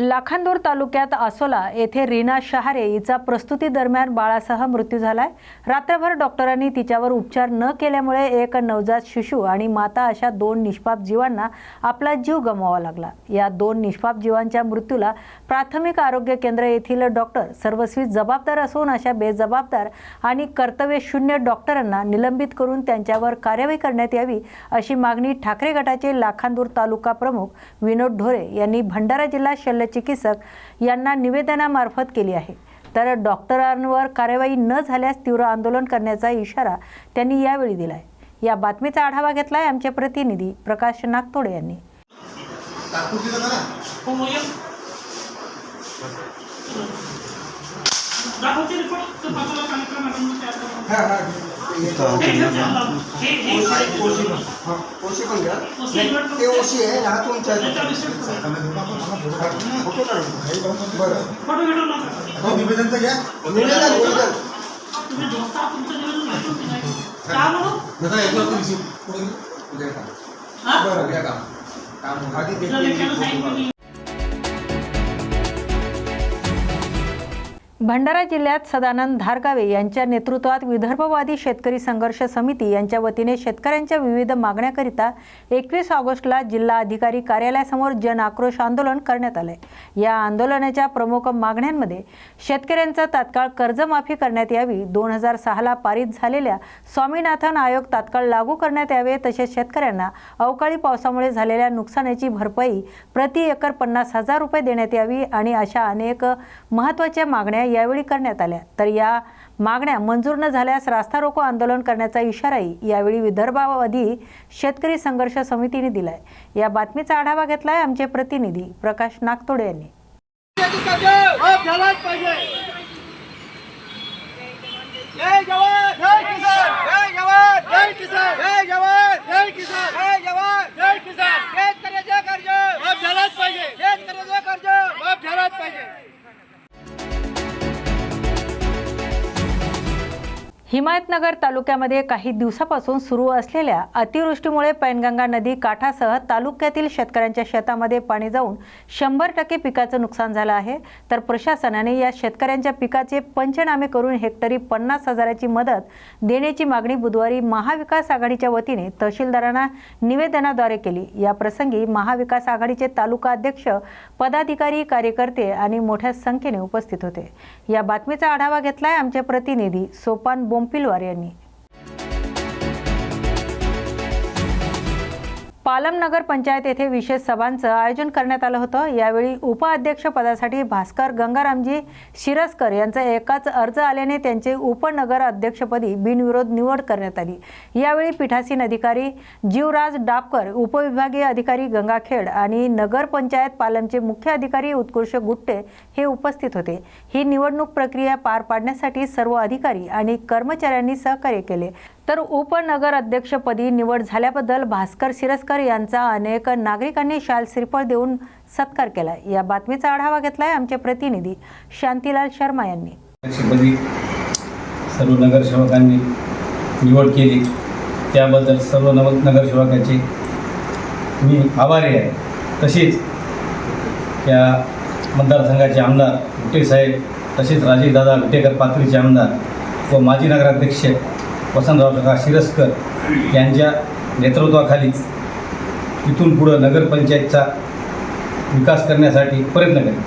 लाखांदूर तालुक्यात आसोला येथे रीना शहारे हिचा प्रस्तुती दरम्यान बाळासह मृत्यू झालाय. रात्रभर डॉक्टरांनी तिच्यावर उपचार न केल्यामुळे एक नवजात शिशु आणि माता अशा दोन निष्पाप जीवांना आपला जीव गमवावा लागला. या दोन निष्पाप जीवांच्या मृत्यूला प्राथमिक आरोग्य केंद्र येथील डॉक्टर सर्वस्वी जबाबदार असून अशा बेजबाबदार आणि कर्तव्यशून्य डॉक्टरांना निलंबित करून त्यांच्यावर कार्यवाही करण्यात यावी अशी मागणी ठाकरे गटाचे लाखांदूर तालुका प्रमुख विनोद ढोरे यांनी भंडारा जिल्हा शल्य शल्यचिकित्सक यांना निवेदनामार्फत केली आहे. तर डॉक्टरांवर कार्यवाही न झाल्यास तीव्र आंदोलन करण्याचा इशारा त्यांनी यावेळी दिलाय. या बातमीचा आढावा घेतलाय आमचे प्रतिनिधी प्रकाश नागतोडे यांनी तात्पुरती जाता ना हो मग ये. दाखवते रिपोर्ट तर हा हा. हे. हे हे ओशी पण. हा घ्या. ते ओशी आहे हा तुमचा आहे. याचा विषय फोटो काढून बरं. फोटो व्हिडिओ नका हो निवेदन तर घ्या. निवेदन निवेदन. तुम्ही तुमचं निवेदन की का रिसिव्ह पुढे उद्या का हा? बरं उद्या काम. काम आधी भंडारा जिल्ह्यात सदानंद धारगावे यांच्या नेतृत्वात विदर्भवादी शेतकरी संघर्ष समिती यांच्या वतीने शेतकऱ्यांच्या विविध मागण्याकरिता एकवीस ऑगस्टला जिल्हा अधिकारी कार्यालयासमोर जन आक्रोश आंदोलन करण्यात आले. या आंदोलनाच्या प्रमुख मागण्यांमध्ये शेतकऱ्यांचं तात्काळ कर्जमाफी करण्यात यावी दोन हजार सहाला पारित झालेल्या स्वामीनाथन आयोग तात्काळ लागू करण्यात यावे तसेच शेतकऱ्यांना अवकाळी पावसामुळे झालेल्या नुकसानाची भरपाई प्रति एकर पन्नास हजार रुपये देण्यात यावी आणि अशा अनेक महत्त्वाच्या मागण्या यावेळी करण्यात आल्या. तर या मागण्या मंजूर न झाल्यास रास्ता रोको आंदोलन करण्याचा इशाराही यावेळी विदर्भावधी शेतकरी संघर्ष समितीने दिलाय. या बातमीचा आढावा घेतलाय आमचे प्रतिनिधी प्रकाश नागतोडे यांनी. हो, जय जवान जय किसान जय जवान जय किसान जय जय किसान जय जय किसान. हिमायतनगर तालुक्यामध्ये काही दिवसापासून सुरू असलेल्या अतिवृष्टीमुळे पैनगंगा नदी काठासह तालुक्यातील शेतकऱ्यांच्या शेतामध्ये पाणी जाऊन शंभर टक्के पिकाचं नुकसान झालं आहे. तर प्रशासनाने या शेतकऱ्यांच्या पिकाचे पंचनामे करून हेक्टरी पन्नास हजाराची मदत देण्याची मागणी बुधवारी महाविकास आघाडीच्या वतीने तहसीलदारांना निवेदनाद्वारे केली. या प्रसंगी महाविकास आघाडीचे तालुका अध्यक्ष पदाधिकारी कार्यकर्ते आणि मोठ्या संख्येने उपस्थित होते. या बातमीचा आढावा घेतलाय आमचे प्रतिनिधी सोपान बोम यांनी पालम नगर पंचायत येथे विशेष सभांचं आयोजन करण्यात आलं होतं. यावेळी उपअध्यक्षपदासाठी भास्कर गंगारामजी शिरस्कर यांचा एकाच अर्ज आल्याने त्यांचे उपनगर अध्यक्षपदी बिनविरोध निवड करण्यात आली. यावेळी पीठासीन अधिकारी जीवराज डापकर उपविभागीय अधिकारी गंगाखेड आणि नगरपंचायत पालमचे मुख्य अधिकारी उत्कृष्ट गुट्टे हे उपस्थित होते. ही निवडणूक प्रक्रिया पार पाडण्यासाठी सर्व अधिकारी आणि कर्मचाऱ्यांनी सहकार्य केले. तर उपनगर अध्यक्षपदी निवड झाल्याबद्दल भास्कर आंबेडकर यांचा अनेक नागरिकांनी शाल श्रीफळ देऊन सत्कार केला. या बातमीचा आढावा घेतलाय आमचे प्रतिनिधी शांतीलाल शर्मा यांनी. सर्व नगरसेवकांनी निवड केली. त्याबद्दल सर्व नव नगरसेवकाचे मी आभारी आहे. तसेच त्या मतदारसंघाचे आमदार गुट्टे साहेब तसेच राजेशदादा विटेकर पाथरीचे आमदार व माजी नगराध्यक्ष वसंतराव प्रकाश शिरस्कर यांच्या नेतृत्वाखाली इथून पुढं नगरपंचायतचा विकास करण्यासाठी प्रयत्न करेन.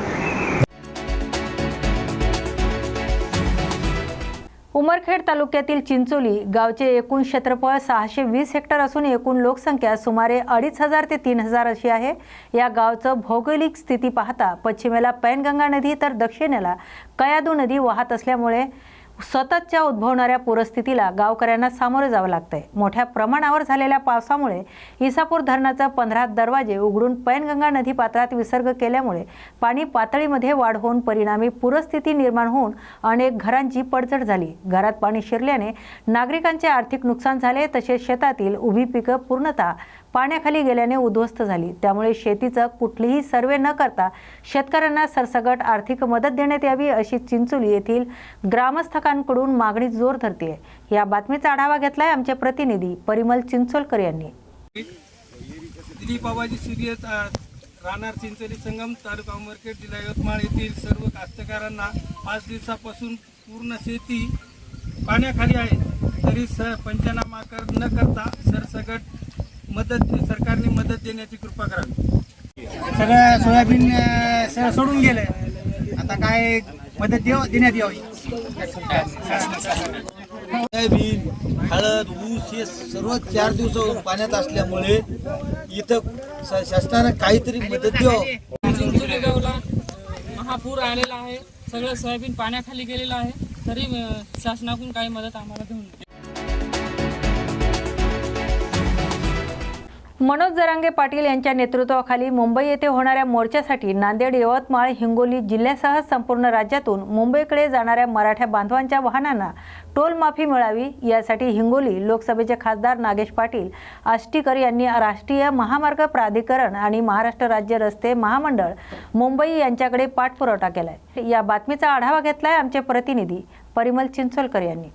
उमरखेड तालुक्यातील चिंचोली गावचे एकूण क्षेत्रफळ सहाशे वीस हेक्टर असून एकूण लोकसंख्या सुमारे अडीच हजार ते तीन हजार अशी आहे. या गावचं भौगोलिक स्थिती पाहता पश्चिमेला पैनगंगा नदी तर दक्षिणेला कयादू नदी वाहत असल्यामुळे सततच्या उद्भवणाऱ्या पूरस्थितीला गावकऱ्यांना सामोरं जावं लागतंय. मोठ्या प्रमाणावर झालेल्या पावसामुळे इसापूर धरणाचा पंधरा दरवाजे उघडून पैनगंगा नदी पात्रात विसर्ग केल्यामुळे पाणी पातळीमध्ये वाढ होऊन परिणामी पूरस्थिती निर्माण होऊन अनेक घरांची पडझड झाली. घरात पाणी शिरल्याने नागरिकांचे आर्थिक नुकसान झाले तसेच शेतातील उभी पिकं पूर्णतः पाण्याखाली गेल्याने उद्ध्वस्त झाली. त्यामुळे शेतीचं कुठलीही सर्वे न करता शेतकऱ्यांना सरसगट आर्थिक मदत देण्यात यावी अशी चिंचोली येथील ग्रामस्थकांकडून मागणी जोर धरते या बातमीचा आढावा घेतलाय आमचे प्रतिनिधी परिमल चिंचोलकर यांनी. बाबाजी सिरियस राहणार चिंचोली संगम तालुका उमरखेड जिल्हा यवतमाळ येथील सर्व कास्तकारांना पाच दिवसापासून पूर्ण शेती पाण्याखाली आहे. तरी स पंचनामा कर न करता सरसगट मदत सरकारने मदत देण्याची कृपा करावी. सगळं सोयाबीन सगळं सोडून गेलं आता काय मदत देव देण्यात यावी. सोयाबीन हळद ऊस हे सर्व चार दिवस पाण्यात असल्यामुळे इथं शासनानं काहीतरी मदत द्यावं. चिंचोली गावला महापूर आलेला आहे. सगळं सोयाबीन पाण्याखाली गेलेलं आहे. तरी अं, शासनाकडून काही मदत आम्हाला देऊन मनोज जरांगे पाटील यांच्या नेतृत्वाखाली मुंबई येथे होणाऱ्या मोर्चासाठी नांदेड यवतमाळ हिंगोली जिल्ह्यासह संपूर्ण राज्यातून मुंबईकडे जाणाऱ्या मराठा बांधवांच्या वाहनांना टोल माफी मिळावी यासाठी हिंगोली लोकसभेचे खासदार नागेश पाटील आष्टीकर यांनी राष्ट्रीय महामार्ग प्राधिकरण आणि महाराष्ट्र राज्य रस्ते महामंडळ मुंबई यांच्याकडे पाठपुरवठा केलाय. या बातमीचा आढावा घेतलाय आमचे प्रतिनिधी परिमल चिंचोलकर यांनी.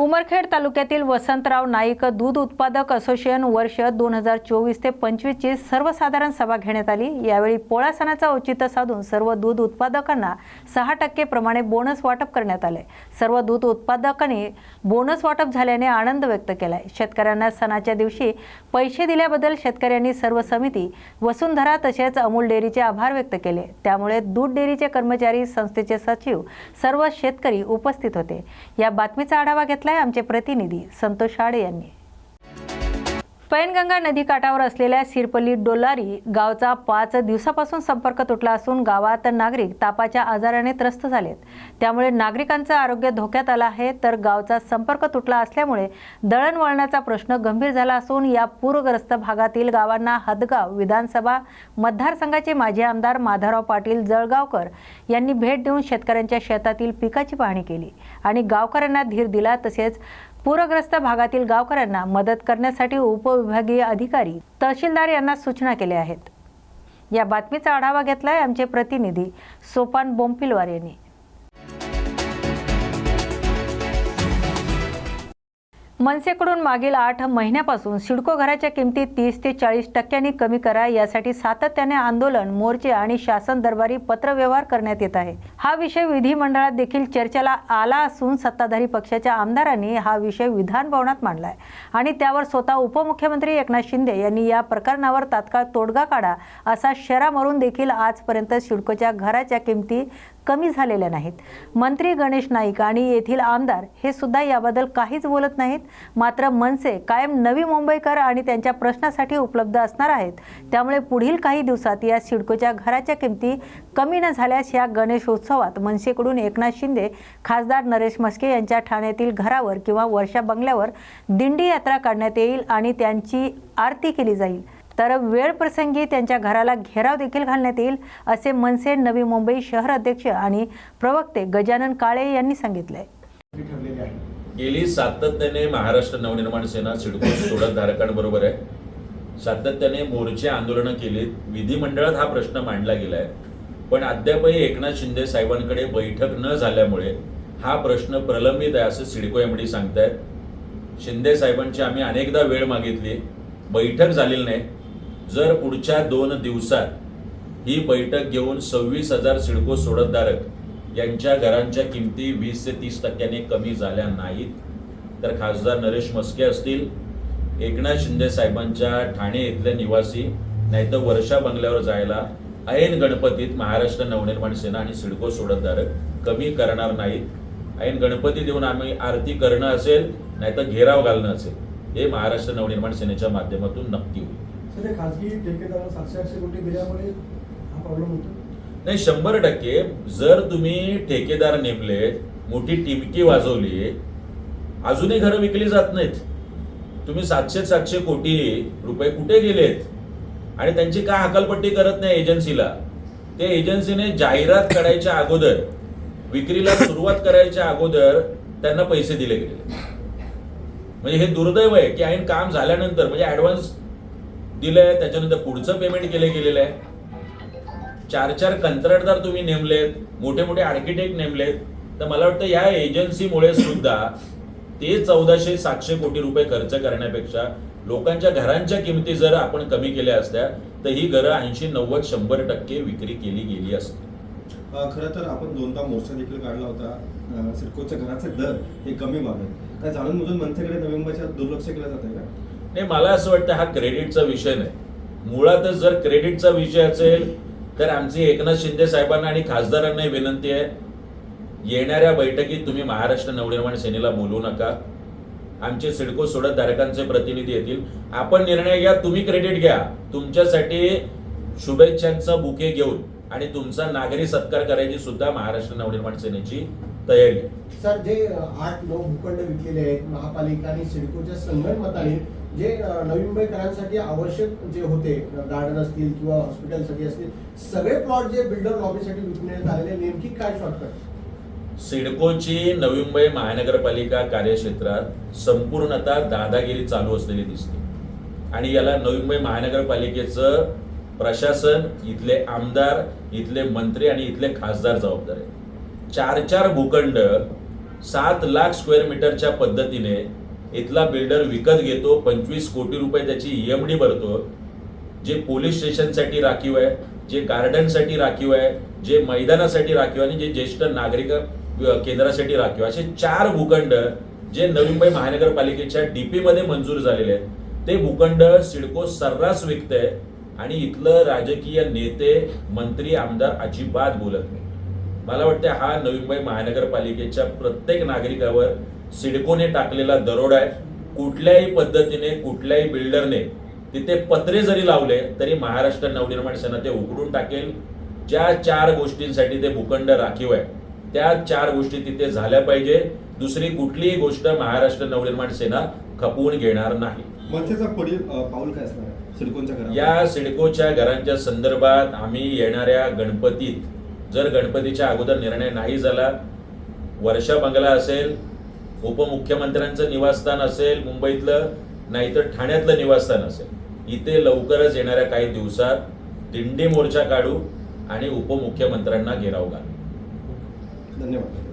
उमरखेड तालुक्यातील वसंतराव नाईक दूध उत्पादक असोसिएशन वर्ष दोन हजार चोवीस ते पंचवीसची सर्वसाधारण सभा घेण्यात आली. यावेळी पोळा सणाचं औचित्य साधून सर्व दूध उत्पादकांना सहा टक्के प्रमाणे बोनस वाटप करण्यात आले. सर्व दूध उत्पादकांनी बोनस वाटप झाल्याने आनंद व्यक्त केलाय. शेतकऱ्यांना सणाच्या दिवशी पैसे दिल्याबद्दल शेतकऱ्यांनी सर्व समिती वसुंधरा तसेच अमूल डेअरीचे आभार व्यक्त केले. त्यामुळे दूध डेअरीचे कर्मचारी संस्थेचे सचिव सर्व शेतकरी उपस्थित होते. या बातमीचा आढावा घेतला ऐकलाय आमचे प्रतिनिधी संतोष आडे यांनी. पैनगंगा नदीकाठावर असलेल्या सिरपल्ली डोलारी गावचा पाच दिवसापासून संपर्क तुटला असून गावात नागरिक तापाच्या आजाराने त्रस्त झालेत. त्यामुळे नागरिकांचं आरोग्य धोक्यात आलं आहे तर गावचा संपर्क तुटला असल्यामुळे दळणवळणाचा प्रश्न गंभीर झाला असून या पूरग्रस्त भागातील गावांना हदगाव विधानसभा मतदारसंघाचे माजी आमदार माधवराव पाटील जळगावकर यांनी भेट देऊन शेतकऱ्यांच्या शेतातील पिकाची पाहणी केली आणि गावकऱ्यांना धीर दिला तसेच पूरग्रस्त भागातील गावकऱ्यांना मदत करण्यासाठी उपविभागीय अधिकारी तहसीलदार यांना सूचना केल्या आहेत. या बातमीचा आढावा घेतलाय आमचे प्रतिनिधी सोपान बोंपिलवार यांनी. मनसेकडून मागील आठ महिन्यापासून सिडको घराच्या किमती तीस ते चाळीस टक्क्यांनी कमी करा यासाठी सातत्याने आंदोलन मोर्चे आणि शासन दरबारी पत्रव्यवहार करण्यात येत आहे. हा विषय विधिमंडळात देखील चर्चेला आला असून सत्ताधारी पक्षाच्या आमदारांनी हा विषय विधान भवनात मांडलाय. आणि त्यावर स्वतः उपमुख्यमंत्री एकनाथ शिंदे यांनी या प्रकरणावर तात्काळ तोडगा काढा असा शेरा मारून देखील आजपर्यंत सिडकोच्या घराच्या किमती कमी झालेल्या नाहीत. मंत्री गणेश नाईक आणि येथील आमदार हे सुद्धा याबद्दल काहीच बोलत नाहीत. मात्र मनसे कायम नवी मुंबईकर आणि त्यांच्या प्रश्नासाठी उपलब्ध असणार आहेत. त्यामुळे पुढील काही दिवसात या सिडकोच्या घराच्या किमती कमी न झाल्यास या गणेश उत्सवात मनसेकडून एकनाथ शिंदे खासदार नरेश म्हस्के यांच्या ठाण्यातील घरावर किंवा वर्षा बंगल्यावर दिंडी यात्रा काढण्यात येईल आणि त्यांची आरती केली जाईल. तर वेळ प्रसंगी त्यांच्या घराला घेराव देखील घालण्यात येईल असे मनसे नवी मुंबई शहर अध्यक्ष आणि प्रवक्ते गजानन काळे यांनी सांगितले गेली सातत्याने महाराष्ट्र नवनिर्माण सेना सिडको सोडत धारकांबरोबर आहे. सातत्याने मोर्चे आंदोलनं केलीत. विधिमंडळात हा प्रश्न मांडला गेलाय. पण अद्यापही एकनाथ शिंदे साहेबांकडे बैठक न झाल्यामुळे हा प्रश्न प्रलंबित आहे असं सिडको एमडी सांगतायत. शिंदे साहेबांची आम्ही अनेकदा वेळ मागितली. बैठक झालेली नाही. जर पुढच्या दोन दिवसात ही बैठक घेऊन सव्वीस हजार सिडको सोडतधारक यांच्या घरांच्या किमती वीस ते तीस टक्क्याने कमी झाल्या नाहीत तर खासदार नरेश मस्के असतील एकनाथ शिंदे साहेबांच्या ठाणे इथले निवासी नाहीतर वर्षा बंगल्यावर जायला ऐन गणपतीत महाराष्ट्र नवनिर्माण सेना आणि सिडको सोडतधारक कमी करणार नाहीत. ऐन गणपती देऊन आम्ही आरती करणं असेल नाहीतर घेराव घालणं असेल हे महाराष्ट्र नवनिर्माण सेनेच्या माध्यमातून नक्की होईल. सर खाजगी ठेकेदाराला सातशे आठशे कोटी दिल्यामुळे हा प्रॉब्लेम होतो. नाही शंभर टक्के जर तुम्ही ठेकेदार नेमले मोठी टिमकी वाजवली अजूनही घरं विकली जात नाहीत. तुम्ही सातशे सातशे कोटी रुपये कुठे गेलेत? आणि त्यांची काय हकालपट्टी करत नाही एजन्सीला? ते एजन्सीने जाहिरात करायच्या अगोदर विक्रीला सुरुवात करायच्या अगोदर त्यांना पैसे दिले गेले. म्हणजे हे दुर्दैव आहे की ऐन काम झाल्यानंतर म्हणजे ऍडव्हान्स दिलंय त्याच्यानंतर पुढचं पेमेंट केले गेलेलं आहे. चार चार कंत्राटदार तुम्ही नेमलेत मोठे मोठे आर्किटेक्ट नेमलेत. तर मला वाटतं या एजन्सीमुळे सुद्धा ते चौदाशे सातशे कोटी रुपये खर्च करण्यापेक्षा लोकांच्या घरांच्या किमती जर आपण कमी केल्या असत्या तर ही घरं ऐंशी नव्वद शंभर टक्के विक्री केली गेली असती. खर खरं तर आपण दोनदा मोर्चा देखील काढला होता. सिडकोच्या घराचे दर हे कमी व्हावे काय जाणून बुजून मनसेकडे नोव्हेंबरच्या दुर्लक्ष केलं जात आहे का? नाही मला असं वाटतं हा क्रेडिटचा विषय नाही. मुळातच जर क्रेडिटचा विषय असेल तर आमची एकनाथ शिंदे साहेबांना आणि खासदारांनाही विनंती आहे येणाऱ्या बैठकीत तुम्ही महाराष्ट्र नवनिर्माण सेनेला बोलू नका. आमचे सिडको सोडत धारकांचे प्रतिनिधी येतील. आपण निर्णय घ्या तुम्ही क्रेडिट घ्या. तुमच्यासाठी शुभेच्छांचा बुके घेऊन आणि तुमचा नागरी सत्कार करायची सुद्धा महाराष्ट्र नवनिर्माण सेनेची तयारी सर जे आठ नऊ भूखंड विकलेले आहेत महापालिका आणि सिडकोच्या संगणमताने जे नवी मुंबईकरांसाठी आवश्यक जे होते गार्डन असतील किंवा हॉस्पिटलसाठी असतील सगळे प्लॉट जे बिल्डर लॉबीसाठी विकण्यात आलेले नेमकी काय शॉर्टकट सिडकोची नवी मुंबई महानगरपालिका कार्यक्षेत्रात संपूर्णतः दादागिरी चालू असलेली दिसते. आणि याला नवी मुंबई महानगरपालिकेचं प्रशासन इथले आमदार इथले मंत्री आणि इथले खासदार जबाबदार आहे चार चार भूखंड सात लाख स्क्वेअर मीटरच्या पद्धतीने इथला बिल्डर विकत घेतो पंचवीस कोटी रुपये त्याची एम डी भरतो. जे पोलीस स्टेशनसाठी राखीव आहे जे गार्डनसाठी राखीव आहे जे मैदानासाठी राखीव आणि जे ज्येष्ठ नागरिक केंद्रासाठी राखीव असे चार भूखंड जे नवी मुंबई महानगरपालिकेच्या डीपी मध्ये मंजूर झालेले आहेत. ते भूखंड सिडको सर्रास विकतंय. आणि इथलं राजकीय नेते मंत्री आमदार अजिबात बोलत नाही. मला वाटतं हा नवी मुंबई महानगरपालिकेच्या प्रत्येक नागरिकावर सिडकोने टाकलेला दरोडा आहे. कुठल्याही पद्धतीने कुठल्याही बिल्डरने तिथे पत्रे जरी लावले तरी महाराष्ट्र नवनिर्माण सेना ते उघडून टाकेल. ज्या चार गोष्टींसाठी ते भूखंड राखीव आहे त्या चार गोष्टी तिथे झाल्या पाहिजे. दुसरी कुठलीही गोष्ट महाराष्ट्र नवनिर्माण सेना खपवून घेणार नाही. पुढील पाऊल काय असणार या सिडकोच्या घरांच्या संदर्भात आम्ही येणाऱ्या गणपतीत जर गणपतीच्या अगोदर निर्णय नाही झाला वर्षा बंगला असेल उपमुख्यमंत्र्यांचं निवासस्थान असेल मुंबईतलं नाहीतर ठाण्यातलं निवासस्थान असेल इथे लवकरच येणाऱ्या काही दिवसात दिंडी मोर्चा काढू आणि उपमुख्यमंत्र्यांना घेराव घालू. धन्यवाद.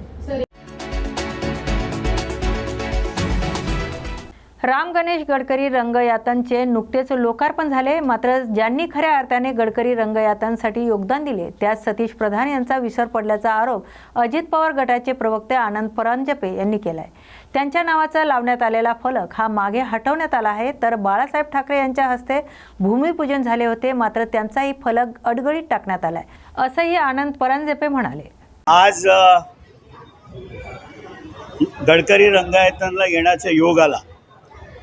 राम गणेश गडकरी रंगयातनचे नुकतेच लोकार्पण झाले मात्र ज्यांनी खऱ्या अर्थाने गडकरी रंगयातनसाठी योगदान दिले त्यात सतीश प्रधान यांचा विसर पडल्याचा आरोप अजित पवार गटाचे प्रवक्ते आनंद परांजपे यांनी केलाय. त्यांच्या नावाचा लावण्यात आलेला फलक हा मागे हटवण्यात आला आहे तर बाळासाहेब ठाकरे यांच्या हस्ते भूमिपूजन झाले होते मात्र त्यांचाही फलक अडगळीत टाकण्यात आलाय असंही आनंद परांजपे म्हणाले. आज गडकरी रंगायतनला येण्याचा योग आला.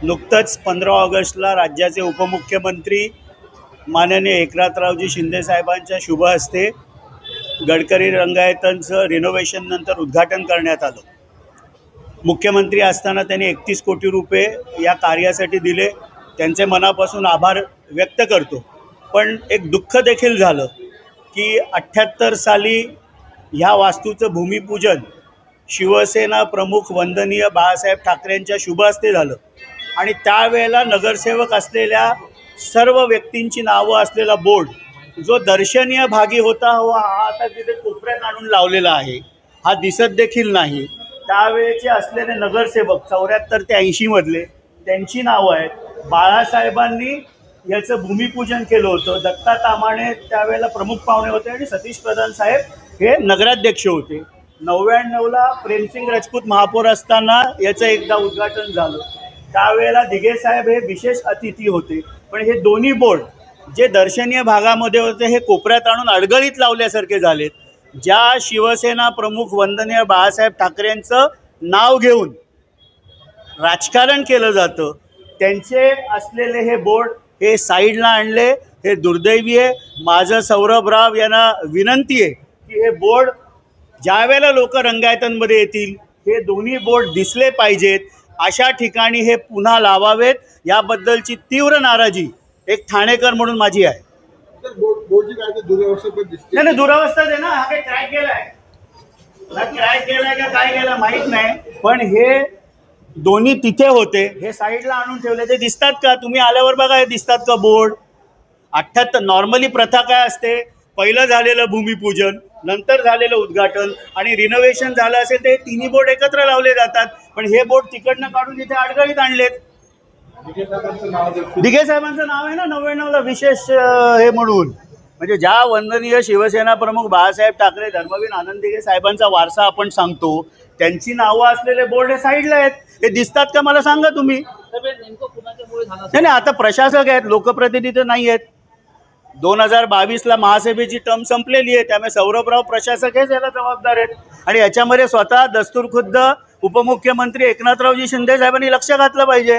नुकतंच पंधरा ऑगस्टला राज्याचे उपमुख्यमंत्री माननीय एकनाथरावजी शिंदे साहेबांच्या शुभ हस्ते गडकरी रंगायतनचं रिनोव्हेशननंतर उद्घाटन करण्यात आलं. मुख्यमंत्री असताना त्यांनी एकतीस कोटी रुपये या कार्यासाठी दिले. त्यांचे मनापासून आभार व्यक्त करतो. पण एक दुःख देखील झालं की अठ्ठ्याहत्तर साली ह्या वास्तूचं भूमिपूजन शिवसेना प्रमुख वंदनीय बाळासाहेब ठाकरेंच्या शुभ हस्ते झालं. आणि त्यावेळेला नगरसेवक असलेल्या सर्व व्यक्तींची नावं असलेला बोर्ड जो दर्शनीय भागी होता व हा आता तिथे कोपऱ्यात आणून लावलेला आहे हा दिसत देखील नाही. त्यावेळेचे असलेले नगरसेवक चौऱ्याहत्तर ते ऐंशीमधले त्यांची नावं आहेत. बाळासाहेबांनी याचं भूमिपूजन केलं होतं. दत्ता तामाणे त्यावेळेला प्रमुख पाहुणे होते आणि सतीश प्रधान साहेब हे नगराध्यक्ष होते. नव्याण्णवला प्रेमसिंग राजपूत महापौर असताना याचं एकदा उद्घाटन झालं. त्यावेळेला दिघे साहेब हे विशेष अतिथी होते. पण हे दोन्ही बोर्ड जे दर्शनीय भागामध्ये होते हे कोपऱ्यात आणून अडगळीत लावल्यासारखे झालेत. ज्या शिवसेना प्रमुख वंदनीय बाळासाहेब ठाकरेंचं नाव घेऊन राजकारण केलं जातं त्यांचे असलेले हे बोर्ड हे साईडला आणले हे दुर्दैवी आहे. माझं सौरभ राव यांना विनंती आहे की हे बोर्ड ज्या वेळेला लोक रंगायतांमध्ये येतील हे दोन्ही बोर्ड दिसले पाहिजेत. अशा ठिकाणी हे पुन्हा लावावेत. याबद्दलची तीव्र नाराजी एक ठाणेकर म्हणून माझी आहे. नाही नाही दुरावस्था आहे ना हा काही ट्रॅक केलाय ट्रॅक केलाय का काय केलं माहीत नाही. पण हे दोन्ही तिथे होते. हे साईडला आणून ठेवले. ते दिसतात का? तुम्ही आल्यावर बघा हे दिसतात का बोर्ड? अठ्ठ्याहत्तर नॉर्मली प्रथा काय असते? पहिलं झालेलं भूमिपूजन नंतर झालेलं उद्घाटन आणि रिनोव्हेशन झालं असेल ते तिन्ही बोर्ड एकत्र लावले जातात. पण हे बोर्ड तिकडनं काढून इथे अडगळीत आणलेत. दिघे साहेबांचं नाव आहे ना नव्याण्णवला विशेष हे म्हणून. म्हणजे ज्या वंदनीय शिवसेना प्रमुख बाळासाहेब ठाकरे धर्मवीर आनंद दिघे साहेबांचा वारसा आपण सांगतो त्यांची नावं असलेले बोर्ड हे साईडला आहेत. हे दिसतात का? मला सांगा तुम्ही. नाही नाही आता प्रशासक आहेत लोकप्रतिनिधी नाही आहेत. दोन हजार बावीसला महासभेची टर्म संपलेली आहे. त्यामुळे सौरभराव प्रशासक हेच याला जबाबदार आहेत. आणि याच्यामध्ये स्वतः दस्तूर खुद्द उपमुख्यमंत्री एकनाथरावजी शिंदे साहेबांनी लक्ष घातलं पाहिजे.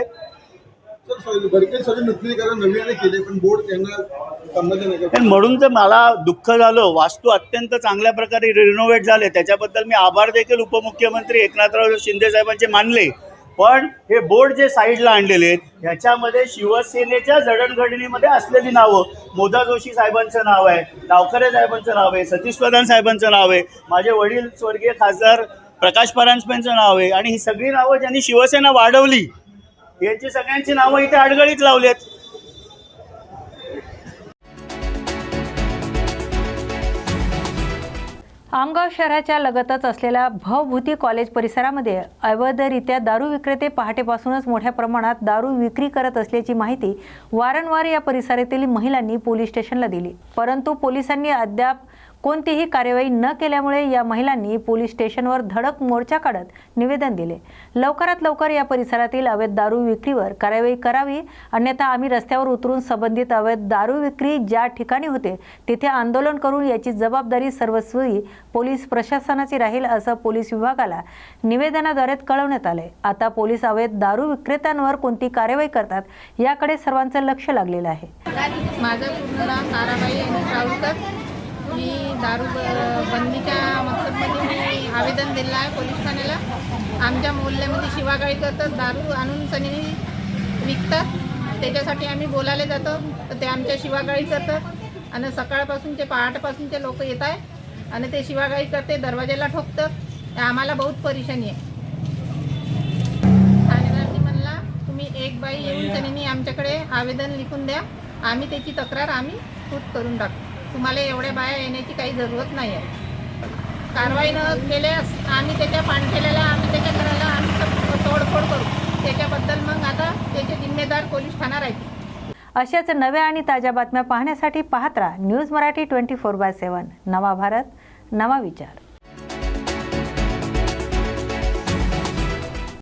म्हणून तर मला दुःख झालं. वास्तू अत्यंत चांगल्या प्रकारे रिनोव्हेट झाले. त्याच्याबद्दल मी आभार देखील उपमुख्यमंत्री एकनाथराव शिंदे साहेबांचे मानले. पण हे बोर्ड जे साईडला आणलेले आहेत ह्याच्यामध्ये शिवसेनेच्या जडणघडणीमध्ये असलेली नावं. मोदा जोशी साहेबांचं नाव आहे गावकरे साहेबांचं नाव आहे सतीश प्रधान साहेबांचं नाव आहे माझे वडील स्वर्गीय खासदार प्रकाश परांजपेंचं नाव आहे. आणि ही सगळी नावं ज्यांनी शिवसेना वाढवली यांची सगळ्यांची नावं इथे अडगळीत लावली आहेत आमगाव शहराच्या लगतच असलेल्या भवभूती कॉलेज परिसरामध्ये अवैधरित्या दारू विक्रेते पहाटेपासूनच मोठ्या प्रमाणात दारू विक्री करत असल्याची माहिती वारंवार या परिसरातील महिलांनी पोलीस स्टेशनला दिली. परंतु पोलिसांनी अद्याप कोणतीही कार्यवाही न केल्यामुळे या महिलांनी पोलीस स्टेशनवर धडक मोर्चा काढत निवेदन दिले. लवकरात लवकर या परिसरातील अवैध दारू विक्रीवर कार्यवाही करावी. अन्यथा आम्ही रस्त्यावर उतरून संबंधित अवैध दारू विक्री ज्या ठिकाणी होते तिथे आंदोलन करून याची जबाबदारी सर्वस्वी पोलीस प्रशासनाची राहील असं पोलीस विभागाला निवेदनाद्वारे कळवण्यात आले. आता पोलीस अवैध दारू विक्रेत्यांवर कोणती कार्यवाही करतात याकडे सर्वांचं लक्ष लागलेलं आहे. माझं पूर्ण नाव ताराबाई आणि मी दारू ब- बंदीच्या मकसदमध्ये मी आवेदन दिलं आहे पोलीस ठाण्याला. आमच्या मोहल्ल्यामध्ये शिवागाळी करतात दारू आणून सनी विकतात. त्याच्यासाठी आम्ही बोलायला जातो. तर ते आमच्या शिवागाळी करतात. आणि सकाळपासूनचे पहाटपासूनचे लोक येत आहे आणि ते शिवागाळी करते दरवाजाला ठोकतात. आम्हाला बहुत परेशानी आहे. ठाणेदारांनी म्हणला तुम्ही एक बाई येऊन सनीनी आमच्याकडे आवेदन लिखून द्या. आम्ही त्याची तक्रार आम्ही खूप करून टाकतो तुम्हाला एवढ्या बाया येण्याची काही जरूरत नाही आहे कारवाई न केल्यास आम्ही त्याच्या पाणठेल्याला आम्ही त्याच्या घराला आम्ही तोडफोड करू. त्याच्याबद्दल मग आता त्याचे जिम्मेदार पोलीस ठाणा राहतील अशाच नव्या आणि ताज्या बातम्या पाहण्यासाठी पाहत राहा news Marathi twenty four by seven. नवा भारत नवा विचार.